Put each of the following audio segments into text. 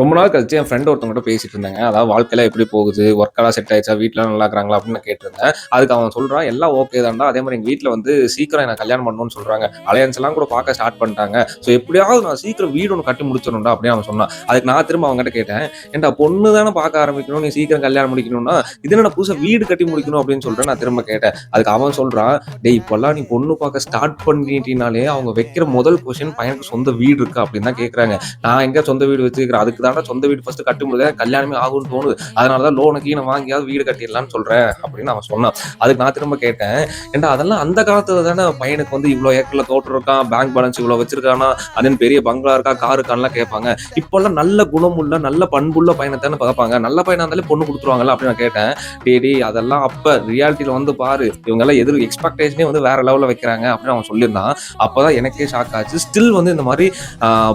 ரொம்ப நாள் கழிச்சு என் ஃப்ரெண்ட் ஒருத்தவங்கிட்ட பேசிட்டு இருந்தாங்க. அதாவது வாழ்க்கையில எப்படி போகுது? ஒர்க்கெல்லாம் செட் ஆயிடுச்சா? வீட்டிலாம் நல்லா இருக்கிறாங்களா அப்படின்னு கேட்டிருந்தேன். அதுக்கு அவன் சொல்றான் எல்லாம் ஓகே தான்டா. அதே மாதிரி எங்க வீட்டில் வந்து சீக்கிரம் எனக்கு கல்யாணம் பண்ணணும்னு சொல்றாங்க. அலையன்ஸ் எல்லாம் கூட பார்க்க ஸ்டார்ட் பண்ணிட்டாங்க. ஸோ எப்படியாவது நான் சீக்கிரம் வீடு ஒன்று கட்டி முடிச்சிடணும்டா அப்படின்னு அவன் சொன்னான். அதுக்கு நான் திரும்ப அவங்ககிட்ட கேட்டேன் ஏன்டா பொண்ணு தானே பார்க்க ஆரம்பிக்கணும். நீ சீக்கிரம் கல்யாணம் முடிக்கணும்னா இது என்ன புதுசாக வீடு கட்டி முடிக்கணும்? அப்படின்னு சொல்லிட்டு நான் திரும்ப கேட்டேன். அதுக்கு அவன் சொல்றான் டேய் இப்பெல்லாம் நீ பொண்ணு பார்க்க ஸ்டார்ட் பண்ணிட்டீனாலே அவங்க வைக்கிற முதல் கொஸ்டின் பையனுக்கு சொந்த வீடு இருக்கா? அப்படின்னு தான் கேட்குறாங்க நான் எங்க சொந்த வீடு வச்சுக்கிறேன் அதுக்கு தானே சொந்த வீடு ஃபர்ஸ்ட் கட்ட முடியாது கல்யாணமே ஆகும்னு தோணுது. அதனால தான் லோனுக்கு நான் வாங்கியாவது வீடு கட்டிடலாம்னு சொல்றேன் அப்படின்னு அவன் சொன்னான். அதுக்கு நான் திரும்ப கேட்டேன். ஏன்டா அதெல்லாம் அந்த காலத்துல தானே பையனுக்கு வந்து இவ்வளோ ஏக்கர்ல தோட்டம் இருக்கான் பேங்க் பேலன்ஸ் இவ்வளோ வச்சிருக்கானா அதன் பெரிய பங்களா இருக்கா கார் இருக்கான்லாம் கேட்பாங்க. இப்பெல்லாம் நல்ல குணமுள்ள நல்ல பண்புள்ள பையனை தானே பார்ப்பாங்க. நல்ல பையனா இருந்தாலே பொண்ணு கொடுத்துருவாங்கல்ல அப்படின்னு நான் கேட்டேன். டேடி அதெல்லாம் அப்ப ரியாலிட்டியில வந்து பாரு இவங்க எல்லாம் எதிர் எக்ஸ்பெக்டேஷனே வந்து வேற லெவல்ல வைக்கிறாங்க அப்படின்னு அவன் சொல்லியிருந்தான். அப்பதான் எனக்கே ஷாக் ஆச்சு. ஸ்டில் வந்து இந்த மாதிரி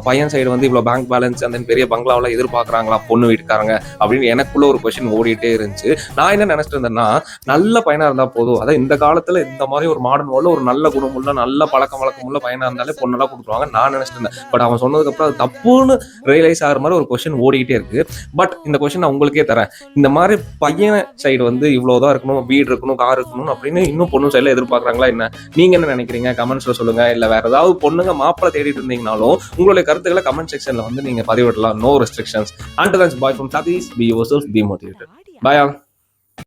பையன் சைடு வந்து இவ்வளவு பேங்க் பேலன்ஸ் அந்த பெரிய அவளை எதிர்பார்க்கறாங்களா? பொண்ணு வீட்டுக்காரங்க அப்படின்னு எனக்குள்ள ஒரு கொஷின் ஓடிட்டே இருந்துச்சு. நான் என்ன நினச்சிட்டு இருந்தேன்னா நல்ல பையனாக இருந்தால் போதும். அதாவது இந்த காலத்துல இந்த மாதிரி ஒரு மாடர்ன் வேர்ல்டு ஒரு நல்ல குணமுள்ள நல்ல பழக்கம் வழக்கமுள்ள பையனாக இருந்தாலே பொண்ணெல்லாம் கொடுத்துருவாங்க நான் நினச்சிட்டு இருந்தேன். பட் அவன் சொன்னதுக்கப்புறம் அது தப்புன்னு ரியலைஸ் ஆகிற மாதிரி ஒரு கொஷின் ஓடிக்கிட்டே இருக்கு. பட் இந்த கொஷின் நான் உங்களுக்கே தரேன். இந்த மாதிரி பையன் சைடு வந்து இவ்வளோதான் இருக்கணும் வீடு இருக்கணும் கார் இருக்கணும் அப்படின்னு இன்னும் பொண்ணு சைடில் எதிர்பார்க்குறாங்களா என்ன? நீங்கள் என்ன நினைக்கிறீங்க? கமெண்ட்ஸில் சொல்லுங்கள் இல்லை வேறு ஏதாவது பொண்ணுங்க மாப்பிள்ளை தேடிட்டு இருந்தீங்கனாலும் உங்களுடைய கருத்துக்களை கமெண்ட் செக்ஷனில் வந்து நீங்கள் பதிவிடலாம். No restrictions. Until then, bye from Southeast. Be yourself, be motivated. Bye, all.